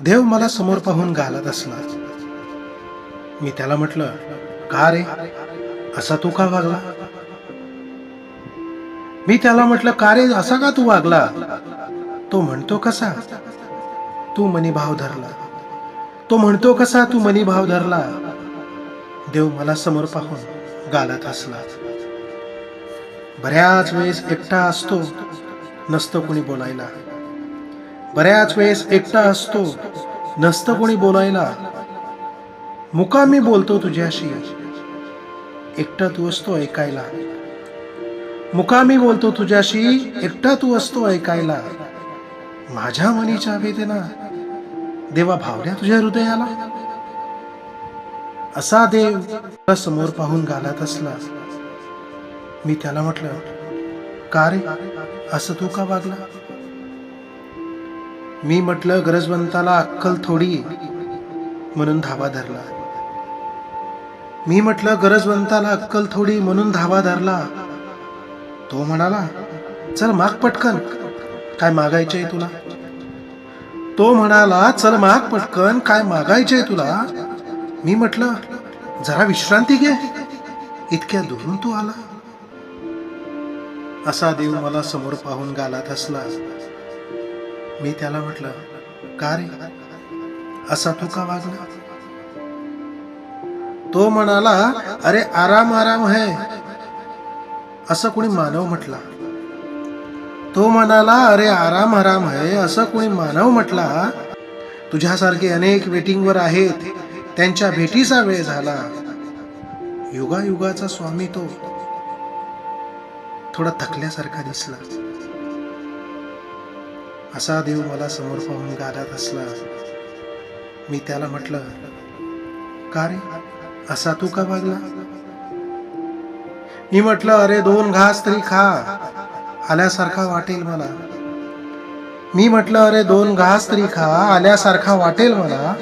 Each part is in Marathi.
देव मला समोर पाहून घालत असला मी त्याला म्हटलं का रे? असा तू का वागला? मी त्याला म्हटलं का रे? असा का तू वागला? तो म्हणतो कसा? तू मनी भाव धरला. तो म्हणतो कसा? तू मनी भाव धरला? देव मला समोर पाहून गालत असला बऱ्याच वेळेस एकटा असतो नसतं कोणी बोलायला. बऱ्याच वेळेस एकटा असतो. नसतं कोणी बोलायला. मुकामी बोलतो तुझ्याशी. एकटा तू असतो ऐकायला. मुकामी बोलतो तुझ्याशी एकटा तू असतो ऐकायला. माझ्या मनीच्या वेदना. देवा भावल्या तुझ्या हृदयाला. असा देव तुला समोर पाहून घालत असला. मी त्याला म्हटलं का रे? असं तू का वागला? मी म्हटलं गरजवंताला अक्कल थोडी म्हणून धावा धरला. मी म्हटलं गरजवंताला अक्कल थोडी म्हणून धावा धरला. तो म्हणाला चल माग पटकन काय मागायचंय तुला? तो म्हणाला चल माग पटकन काय मागायचंय तुला? मी म्हटलं जरा विश्रांती घे इतक्या दुरून तू आला. असा देव मला समोर पाहून गालात हसला. मी त्याला म्हटलं का रे? असा तू का वागला तो म्हणाला अरे आराम आराम है. असं कोणी मानव म्हटला. तो म्हणाला अरे आराम आराम है असं कोणी मानव म्हटला. तुझ्यासारखे अनेक वेटिंगवर आहेत त्यांच्या भेटीचा वेळ झाला. युगायुगाचा स्वामी तो. थोडा थकल्यासारखा दिसला. असा देव मला समोर पाहून गाडत असला. मी त्याला म्हटलं का रे? असा तू का वागला? मी म्हटलं अरे दोन घास तरी खा. आल्यासारखा वाटेल मला. मी म्हटलं अरे दोन घास तरी खा. आल्यासारखा वाटेल मला.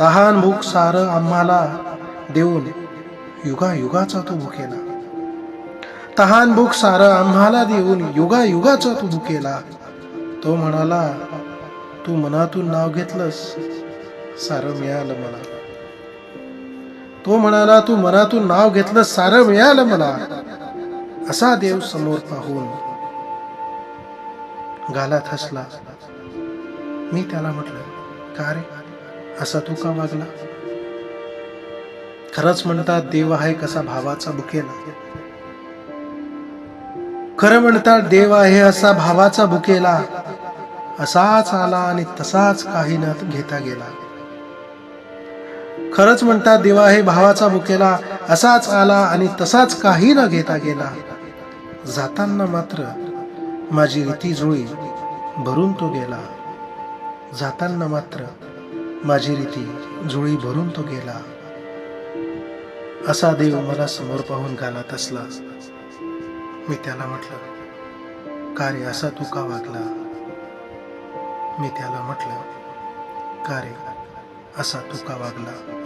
तहान भूक सारं आम्हाला देऊन युगा युगाचा तो भुकेला तहान भूक सारं आम्हाला देऊन युगा युगाचा तू भुकेला तो म्हणाला तू मनातून नाव घेतलंस सारं मिळालं मला. तो म्हणाला तू मनातून नाव घेतलं सारं मिळालं मला. असा देव समोर पाहून गालात हसला. मी त्याला म्हटलं का रे? असा तू का वागला? खरंच म्हणतात देव आहे कसा भावाचा बुकेला. खरं म्हणतात देव आहे असा भावाचा बुकेला. असाच आला आणि तसाच काही न घेता गेला. खरंच म्हणतात देवा हे भावाचा बुकेला असाच आला आणि तसाच काही न घेता गेला. जाताना मात्र माझी रीती जुळी भरून तो गेला. जाताना मात्र माझी रीती जुळी भरून तो गेला. असा देव मला समोर पाहून घालत असला. मी त्याला म्हटलं का रे असा तू का वागला? मी त्याला म्हटलं का रे? असा तुका वागला?